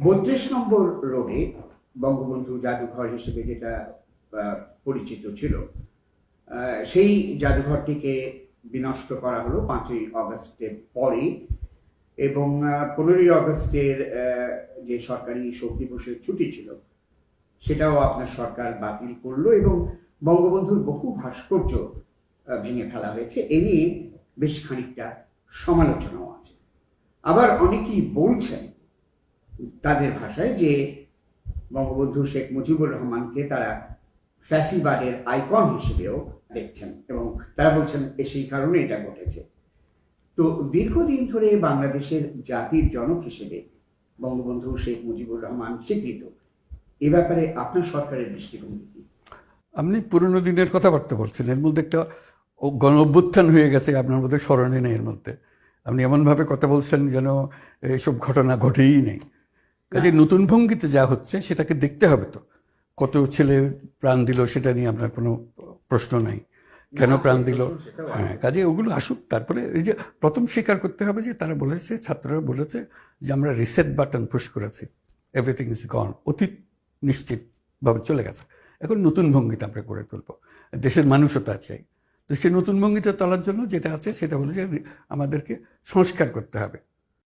বত্রিশ নম্বর রোডে বঙ্গবন্ধু জাদুঘর হিসেবে যেটা পরিচিত ছিল সেই জাদুঘরটিকে বিনষ্ট করা হলো পাঁচই অগস্টের পরে এবং পনেরোই অগস্টের যে সরকারি শোক দিবসের ছুটি ছিল, সেটাও আপনার সরকার বাতিল করল এবং বঙ্গবন্ধুর বহু ভাস্কর্য ভেঙে ফেলা হয়েছে। এ নিয়ে বেশ খানিকটা সমালোচনাও আছে। আবার অনেকেই বলছেন তাদের ভাষায় যে বঙ্গবন্ধু শেখ মুজিবুর রহমানকে তারা ফ্যাসিবাদের আইকন হিসেবেও দেখছেন এবং তারা বলছেন সেই কারণে এটা ঘটেছে। তো দীর্ঘদিন ধরে বাংলাদেশের জাতির জনক হিসেবে বঙ্গবন্ধু শেখ মুজিবুর রহমান স্বীকৃত। এ ব্যাপারে আপনার সরকারের দৃষ্টিভঙ্গি কি? আপনি পুরনো দিনের কথাবার্তা বলছেন। এর মধ্যে একটা গণ অভ্যুত্থান হয়ে গেছে, আপনার মধ্যে স্মরণে নেই এর মধ্যে। আপনি এমনভাবে কথা বলছেন যেন এইসব ঘটনা ঘটেই নেই। কাজে নতুন ভঙ্গিতে যা হচ্ছে সেটাকে দেখতে হবে তো। কত ছেলে প্রাণ দিল সেটা নিয়ে আপনার কোনো প্রশ্ন নাই। কেন প্রাণ দিল? হ্যাঁ কাজে ওগুলো আসুক। তারপরে এই যে প্রথম স্বীকার করতে হবে যে তারা বলেছে ছাত্ররা বলেছে যে আমরা রিসেট বাটন পুশ করেছি। এভরিথিং ইজ গন অতীত নিশ্চিতভাবে চলে গেছে। এখন নতুন ভঙ্গিতে আমরা গড়ে তুলবো। দেশের মানুষও তা চাই। তো সেই নতুন ভঙ্গিতে তোলার জন্য যেটা আছে সেটা হলো যে আমাদেরকে সংস্কার করতে হবে।